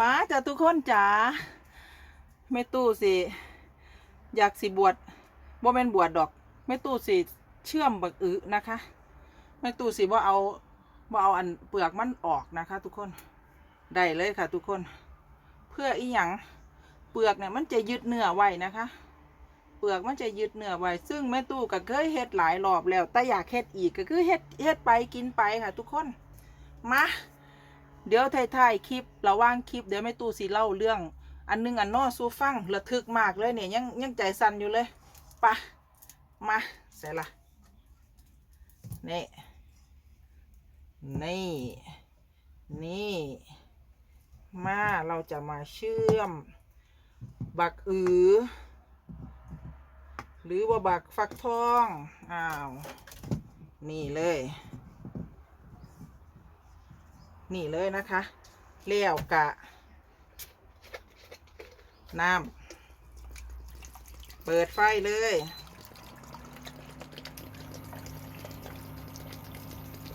มาจ้ะทุกคนจ๋าแม่ตู้สิ อยากสิบวชบ่แม่นบวชดอกแม่ตู้สิเชื่อมบักอึนะคะแม่ตู้สิบ่าเอาบ่าเอาอันเปลือกมันออกนะคะ ทุกคนได้เลยค่ะ ทุกคน เพื่ออีหยังเปลือกเนี่ยมันจะยึดเนื้อไว้นะคะ เปลือกมันจะยึดเนื้อไว้ ซึ่งแม่ตู้ก็เคยเฮ็ดหลายรอบแล้ว แต่อยากเฮ็ดอีกก็คือเฮ็ดเฮ็ดไปกินไปค่ะ ทุกคนมา เดี๋ยวถ่ายๆคลิประว่างคลิปเดี๋ยวแม่ตู้สิเล่าเรื่อง อันหนึงอันนอสู้ฟังระทึกมากเลยเนี่ยยังยังใจสั่นอยู่เลยปะมาเสร็จละนี่นี่นี่มาเราจะมาเชื่อม บักอือ หรือว่าบักฟักทอง อ้าว นี่เลย นี่เลยนะคะเลี้ยวกะ น้ำเปิดไฟเลย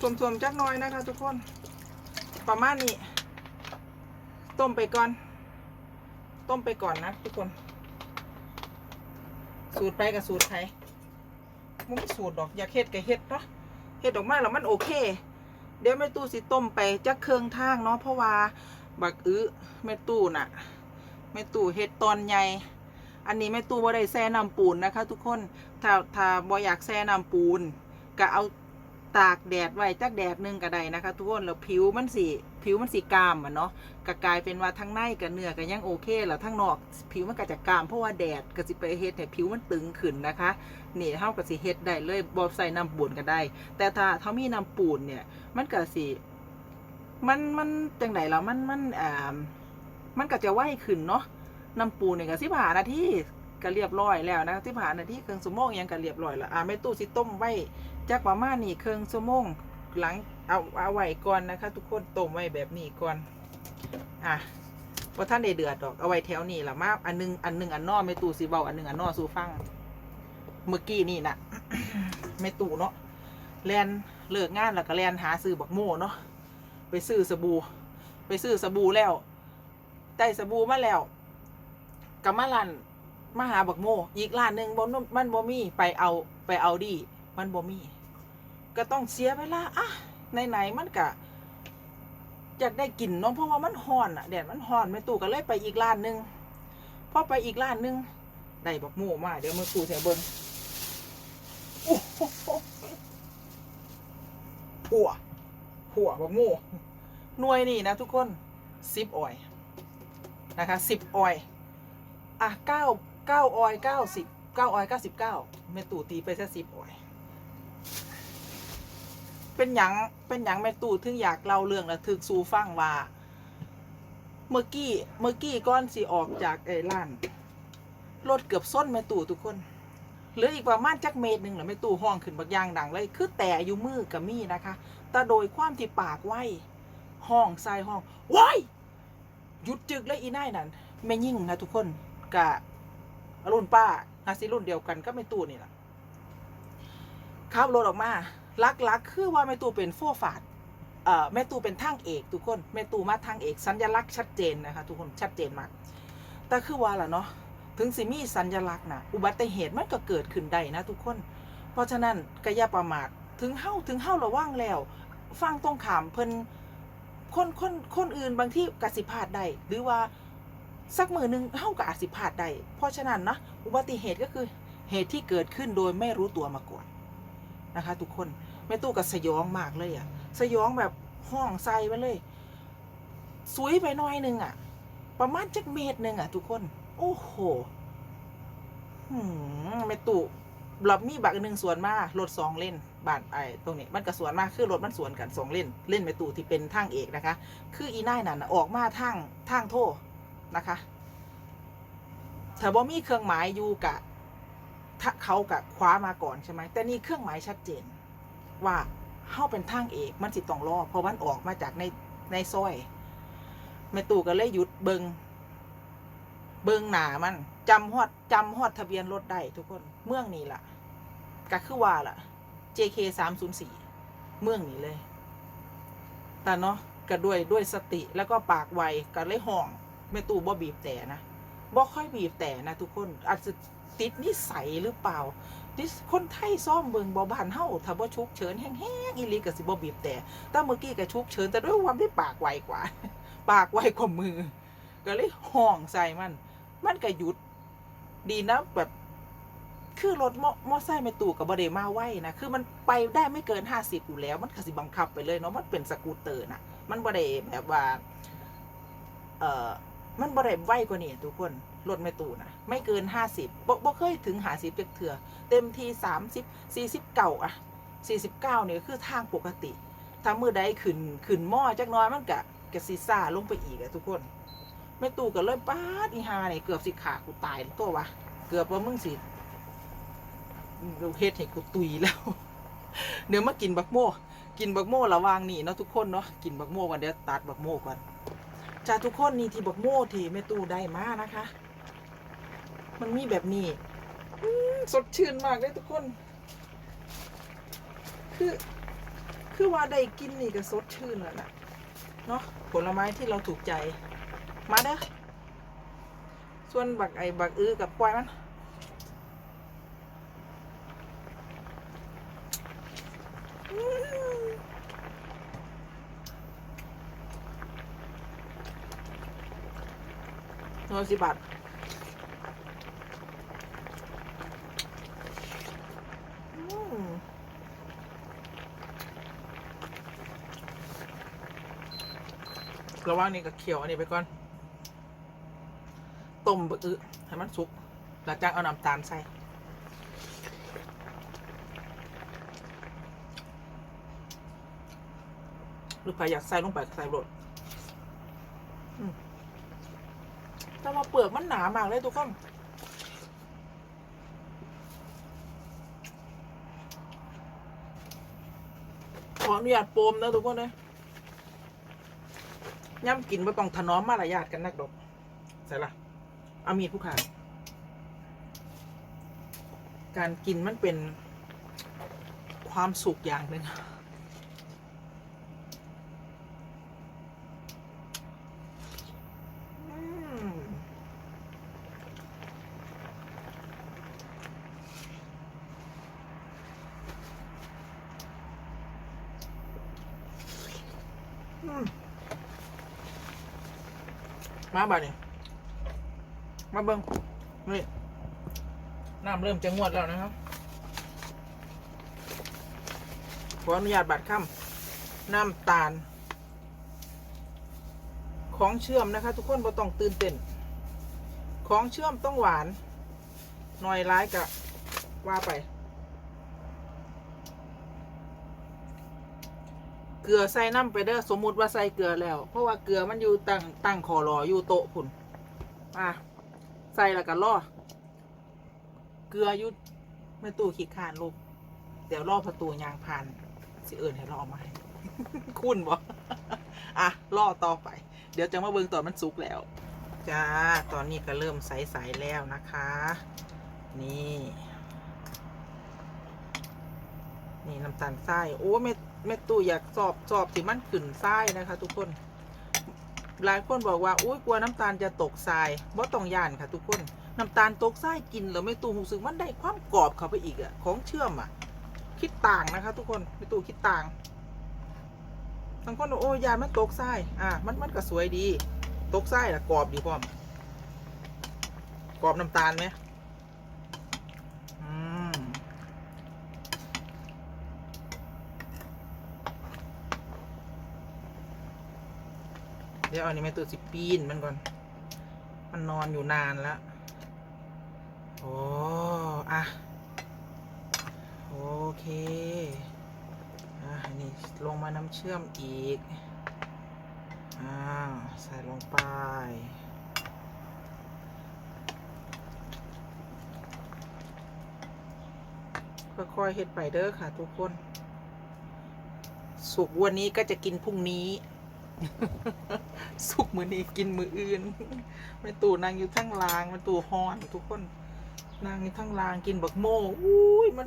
สวมๆจักน่อยนะคะทุกคน ประมาณนี้ ต้มไปก่อน ต้มไปก่อนนะทุกคน สูตรไปกับสูตรไทยมันสูตรดอก อยากเฮ็ดก็เฮ็ดเนาะเฮ็ดออกมาแล้วมันโอเค เดี๋ยวแม่ตู้สิต้มไปจักเครื่องทางเนาะเพราะว่าบักอื้อแม่ตู้น่ะแม่ตู้เฮ็ดตอนใหญ่อันนี้แม่ตู้บ่ได้แช่น้ำปูนนะคะ ทุกคนถ้าถ้าบ่อยากแช่น้ำปูนก็เอาตากแดดไว้จักแดดหนึงก็ได้นะคะ ทุกคนแล้วผิวมันสิ ผิวมันสิกามอะเนาะก็กลายเป็นว่าทั้งในกับเนื้อก็ยังโอเคแล้วทั้งนอก ผิวมันก็จะกามเพราะว่าแดดก็สิไปเฮ็ดให้ผิวมันตึงขึ้นนะคะนี่เฮาก็สิเฮ็ดได้เลยบ่ใส่น้ำปูนก็ได้ แต่ถ้าเฮามีน้ำปูนเนี่ยมันก็สิมันมันจังไดล่ะมันมันอ่ามันก็จะไหวขึ้นเนาะน้ำปูเนี่ยก็สิบหานาทีก็เรียบร้อยแล้วนะสิบหานาทีเครื่องสมงยังก็เรียบร้อยแล้วอ่าแม่ตู้สิต้มไว้จักประมาณนี้เครื่องสมงหลัง เอาเอาไว้ก่อนนะคะ ทุกคนต้มไว้แบบนี้ก่อน อะพอท่านได้เดือดดอกเอาไว้แถวนี้ละมาอันนึงอันนึงอันนอแม่ตู้สิเบาอันนึงอันนอสูฟังเมื่อกี้นี่นะแม่ตู้เนาะแลนเลิกงานแล้วก็แลนหาซื้อบักโม่เนาะไปซื้อสบู่ไปซื้อสบู่แล้วได้สบู่มาแล้วกับมาลันมาหาบักโม อีกร้านหนึ่งบนมันบ่มีไปเอาไปเอาดี มันบ่มี ก็ต้องเสียเวลาอะ ไหนๆมันกะอยากได้กลิ่นเนาะเพราะว่ามันฮ้อนอะแดดมันฮ้อนแม่ตู่ก็เลยไปอีกร้านหนึ่งพอไปอีกร้านหนึ่งได้บักโมมาเดี๋ยวมาตู่เสียเบิ้งหผัวผัวบักโมหน่วยนี่นะทุกคนซิปออยนะคะสิบออยอะเก้าเก้าออยเก้าสิบเก้าออยเก้าสิบเก้าแม่ตู่ตีไปแค่สิบออย เป็นหยังเป็นหยังแม่ตู่ถึงอยากเล่าเรื่องและถึกสู่ฟังว่าเมื่อกี้เมื่อกี้ก้อนสีออกจากไอ้ร้านรถเกือบส้นแม่ตู่ทุกคนเหลืออีกประมาณจักเมตรหนึ่งหรอแม่ตู่ห้องขึ้นบักยางดังเลยคือแต่อยู่มือกับมีนะคะ แต่โดยความที่ปากไว้ห้องใส่ห้องว้ายหยุดจึกและอีน่ายนั่นแม่ยิ่งนะทุกคนกะรุ่นป้าอาซิรุ่นเดียวกันก็ไม่ตู้นี่แหละขับรถออกมา ลักลักๆ คือว่าแม่ตู้เป็นโฟฟาดเอ่อแม่ตู้เป็นทางเอก ทุกคนแม่ตู้มาทางเอกสัญลักษณ์ชัดเจนนะคะทุกคนชัดเจนมากแต่คือว่าล่ะเนาะถึงสิมีสัญลักษณ์นะอุบัติเหตุมันก็เกิดขึ้นได้นะทุกคน เพราะฉะนั้นก็อย่าประมาทถึงเฮ้าถึงเฮ้าระว่างแล้ว ฟังตรงขามเพิ่นคนคนคนอื่นบางที่กสิพลาดได้หรือว่าสักมือหนึ่งเท่ากับอาจสิพลาดได้เพราะฉะนั้นนะอุบัติเหตุก็คือเหตุที่เกิดขึ้นโดยไม่รู้ตัวมาก่อน นะคะ ทุกคนแม่ตู้กับสยองมากเลยอะสยองแบบห้องใส่ไปเลยสวยไปหน้อยหนึงอะประมาณจักเมตรหนึ่งอะทุกคน โอ้โหหืมแม่ตู้เรามีบักหนึ่งสวนมารถสองเล่นบ้านไอ้ตรงนี้มันก็สวนมากคือรถมันสวนกันสองเล่น เล่นแม่ตู้ที่เป็นทางเอกนะคะ คืออีน่ายนั่นนะออกมาทางทางโทนะคะถ้าบ่มีเครื่องหมายอยู่กะ ถ้าเขากะคว้ามาก่อนใช่ไหมแต่นี่เครื่องหมายชัดเจน ว่าเข้าเป็นทางเอกมันสิต้องรอเพราะมันออกมาจากในในซอยแม่ตู่ก็เลยหยุดเบิงเบิงหนามันจำฮอดจำฮอดทะเบียนรถได้ทุกคนเมืองนี้ล่ะก็คือว่าล่ะ JK 3 0 4เมืองนี้เลย แต่เนาะก็ด้วยด้วยสติแล้วก็ปากไวก็เลยห้องแม่ตู้บ่บีบแต่นะบ่ค่อยบีบแต่นะทุกคนอาจจะ ติดนิสัยหรือเปล่าดิคนไทยซ่อมเบิงบ่บานเฮาถ้าบ่ชุกเฉินแห้งๆอีหลีก็สิบ่บีบแต่แต่เมื่อกี้ก็ชุกเฉินแต่ด้วยความที่ปากไวกว่า ปากไวกว่ามือ ก็เลยห้องใส่มัน มันก็หยุดดีนะแบบคือรถมอมอไซค์ไม่ตู่กับบเดมาไว้นะ คือมันไปได้ไม่เกินห้าสิบอยู่แล้ว มันก็สิบังคับไปเลยเนาะ มันเป็นสกูตเตอร์นะมันบเดแบบว่า เอ่อ มันบเดไวกว่านี่ทุกคน รถไม่ตู่นะไม่เกินห้าสิบบ่บ่เคยถึงหาสิบเถื่อ เต็มทีสามสิบสี่สิบเก้าอะสี่สิบเก้าเนี่ยคือทางปกติถ้ามือใดขึ้นขึ้นหม้อจักน้อยมันกะกะซีซ่าลงไปอีกอะทุกคนแม่ตู่ก็เลยป้าดอีหาเนี่ยเกือบสิขากูตายตัววะเกือบว่ามึงสิเฮ็ดให้กูตุยแล้ว เดี๋ยวมากินบักโม่กินบักโม่ระวางนี่เนาะทุกคนเนาะกินบักโม่กันเดี๋ยวตัดบักโม่ก่อนจ้าทุกคนนี่ที่บักโม่ที่แม่ตู้ได้มานะคะ มันมีแบบนี้สดชื่นมากเลยทุกคน คือ คือว่าได้กินนี่ก็สดชื่นแล้วนะเนาะผลไม้ที่เราถูกใจ มาเด้อส่วนบักไอ้บักอื้อกับควายมันร้อยสิบบาทอืม ระหว่างนี้ก็เคี่ยวอันนี้ไปก่อน ต้มบะอึให้มันสุกหลังจากเอาน้ำตาลใส่ หรือใครอยากใส่ลงไปใส่โรดแต่ว่าเปลือกมันหนามากเลยทุกคน ออนุญาตโปมนะทุกคนนะย่ำกินมาต้องถนอมมารยาทกันนักดอกใส่ละเอามีดผู้ขาดการกินมันเป็นความสุขอย่างหนึ่ง มาบ่าเนี่ยมาเบิ้งนี่น้ำเริ่มจะงวดแล้วนะครับ ขออนุญาตบัตรค่ำน้ำตาล ของเชื่อมนะคะ ทุกคนบ่ต้องตื่นเต้น ของเชื่อมต้องหวาน หน่อยร้ายกะว่าไป เกลือใส่น้ำไปเด้อสมมุติว่าใส่เกลือแล้ว เพราะว่าเกลือมันอยู่ตั้งตั้งคอรออยู่โต๊ะพุ่นอะใส่แล้วก็ล่อเกลืออยู่ไม่ตู้ขี้ขานลูกเดี๋ยวล่อประตูยางผ่านสิเอิญให้ล่อมาให้คุณบ่อะล่อต่อไป เดี๋ยวจะมาเบิ่งตอนมันสุกแล้วจ้าตอนนี้ก็เริ่มใสๆแล้วนะคะ นี่ นี่น้ำตาลทรายโอ้เม็ด เม็ดตู้อยากสอบสอบที่มันขึ้นทรายนะคะ ทุกคน หลายคนบอกว่าอุ้ยกลัวน้ำตาลจะตกทรายว่ต้องย่านค่ะ ทุกคนน้ำตาลตกทรายกินแล้วไม่ตู้รู้สึกมันได้ความกรอบเข้าไปอีกอะของเชื่อมอะคิดต่างนะคะ ทุกคนไม่ตู้คิดต่างบางคนโอ้ยานมันตกทรายอะมันมันก็สวยดี ตกทรายละกรอบดีพร้อมกรอบน้ำตาลไหม เดี๋ยวอันนี้แม่ตัวสิปีนมันก่อน มันนอนอยู่นานแล้ว โอ้อะโอเค อะนนี้ลงมาน้ำเชื่อมอีก อ่า ใส่ลงไปค่อยๆเฮ็ดไปเด้อค่ะทุกคน สุกวันนี้ก็จะกินพรุ่งนี้ สุกมือนี้กินมืออื่นไม่ตู่นางอยู่ทั้งลางมันตู่ฮอนทุกคน นางอยู่ทั้งลางกินบักโม่อุ้ยมัน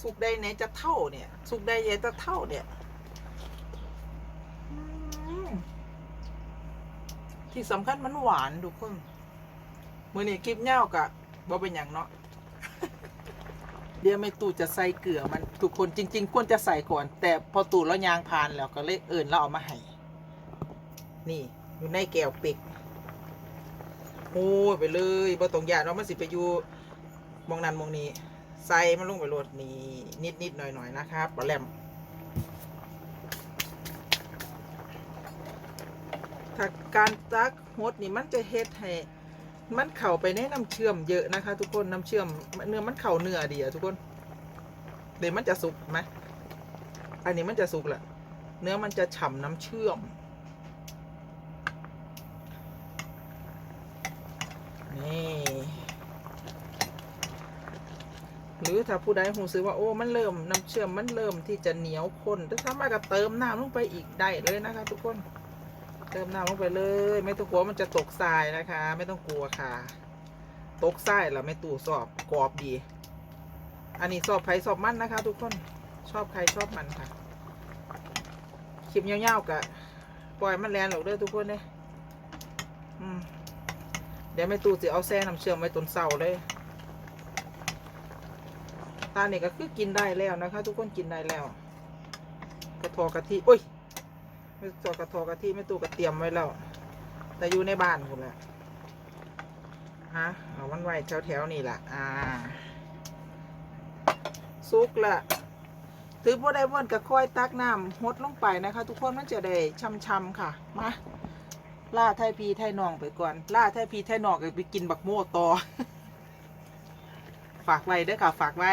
สุกได้ไหนจะเท่าเนี่ย สุกได้ยังจะเท่าเนี่ยที่สำคัญมันหวานทุกคนมือนี้คลิปเง่ากะบ่เป็นอย่างเนาะเดี๋ยวไม่ตู่จะใส่เกลือมันทุกคนจริง ๆ ควรจะใส่ก่อน แต่พอตู่แล้วยางพานแล้วก็เลยเอิญแล้วเอามาให้ นี่ อยู่ในแก้วป็กโอ้ยไปเลยบ่ต้องยานว่ามันสิไปอยู่มองนั้นมองนี้ใส่มันลงไปโลดนี่นิดนิดๆหน่อยหน่อยๆนะครับปลาแหลมถ้าการตักฮดนี่มันจะเฮ็ดให้มันเข่าไปในน้ำเชื่อมเยอะนะคะ ทุกคนน้ำเชื่อมเนื้อมันเข่าเนื้อดีอะทุกคนเดี๋ยวมันจะสุกไหมอันนี้มันจะสุกแหละเนื้อมันจะฉ่ำน้ำเชื่อมนี่ห รือถ้าผู้ใดหูซื้อว่าโอ้มันเริ่มน้ำเชื่อมมันเริ่มที่จะเหนียวข้นถ้าทำมาก็เติมน้ำลงไปอีกได้เลยนะคะ ทุกคน เติมน้ำลงไปเลย ไม่ต้องกลัวมันจะตกทรายนะคะ ไม่ต้องกลัวค่ะ ตกทรายแล้วไม่ตู่สอบกรอบดี อันนี้สอบใครสอบมันนะคะ ทุกคนชอบใครชอบมันค่ะคลิปยาวๆกะปล่อยมันแลนหรอกเด้อทุกคนเนี่ยอืมเดี๋ยวไม่ตู่จะเอาแซ่น้ำเชื่อมไว้ต้นเสาเลย ตาเนี่ยก็คือกินได้แล้วนะคะ ทุกคนกินได้แล้ว กระทอกะทิโอ้ยไม่ตัวกระทอกะทิไม่ตู้กระเตรียมไว้แล้ว แต่อยู่ในบ้านคุณแหละฮะเอามันไว้แถวแถวๆนี่แหละอ่าซุกละถือบ่ได้บ่นก็ค่อยตักน้ำหดลงไปนะคะ ทุกคนมันจะได้ช่ำๆค่ะมาล่าไทยพีไทยนองไปก่อนล่าไทยพีไทยนองไปกินบักโม่ต่อ ฝากไว้เด้อค่ะฝากไว้